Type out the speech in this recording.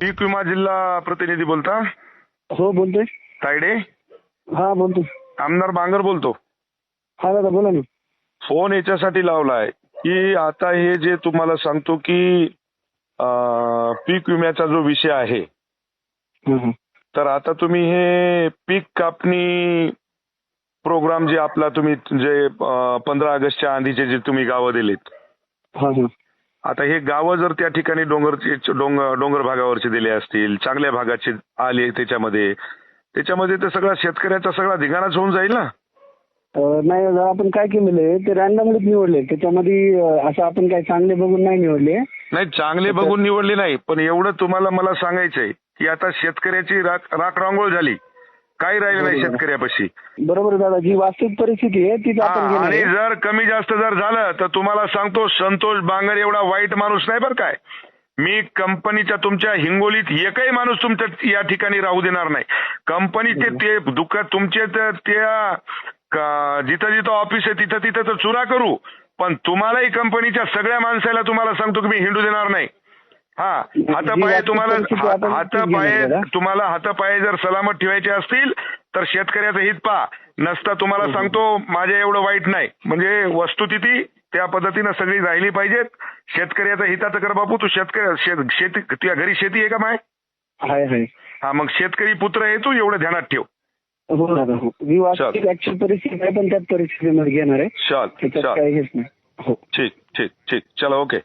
पीक विमा जिल्हा प्रतिनिधी बोलता. हो बोलतोय. तायडे? हा बोलतोय. आमदार बांगर बोलतो. हा दादा बोला ना. फोन याच्यासाठी लावलाय की आता हे जे तुम्हाला सांगतो की अं, पीक विम्याचा जो विषय आहे. तर आता तुम्ही हे पीक कापणी प्रोग्राम जे आपला तुम्ही जे पंधरा ऑगस्टच्या आधीचे जे तुम्ही गावं दिलेत हा हा. आता हे गावं जर त्या ठिकाणी डोंगरचे डोंगर डोंगर भागावरचे दिले असतील चांगल्या भागाचे आले त्याच्यामध्ये त्याच्यामध्ये तर सगळा शेतकऱ्याचा सगळा धिगाणाच होऊन जाईल ना? नाही आपण काय केलेलं आहे ते रॅन्डमलीच निवडले त्याच्यामध्ये असं आपण काय चांगले बघून नाही निवडले. नाही चांगले बघून निवडले नाही पण एवढं तुम्हाला मला सांगायचंय की आता शेतकऱ्याची राख राख रांगोळ झाली. काही राहिलं नाही. शेतकऱ्यापाशी. बरोबर आहे दादा. जी वास्तविक परिस्थिती आहे तीच आपण हा, घेणार आणि आहे. जर कमी जास्त जर झालं तर तुम्हाला सांगतो संतोष बांगर एवढा वाईट माणूस नाही बरं काय. मी कंपनीच्या तुमच्या हिंगोलीत एकही माणूस तुमच्या या ठिकाणी राहू देणार नाही. कंपनीचे ते दुःख तुमचे तर त्या क- जिथं जिथं ऑफिस आहे तिथं तिथं तर चुरा करू. पण तुम्हालाही कंपनीच्या सगळ्या माणसाला तुम्हाला सांगतो की मी हिंडू देणार नाही. हा हातापाये तुम्हाला हातापाये. तुम्हाला हातापाये जर सलामत ठेवायचे असतील तर शेतकऱ्याचं हित पहा. नसता तुम्हाला सांगतो माझ्या एवढं वाईट नाही. म्हणजे वस्तुस्थिती त्या पद्धतीनं सगळी राहिली पाहिजेत. शेतकऱ्याचं हिताचं कर बापू तू शेतकरी शेत- तुझ्या घरी शेती आहे का माय? हा मग शेतकरी पुत्र आहे तू एवढं ध्यानात ठेव. हो दादा हो. जी वास्तविक ऍक्च्युअल परिस्थिती आहे पण परिस्थितीमध्ये घेणार आहे. चल त्याच्यात चल. काही हेच नाही. हो. ठीक ठीक ठीक. चलो ओके.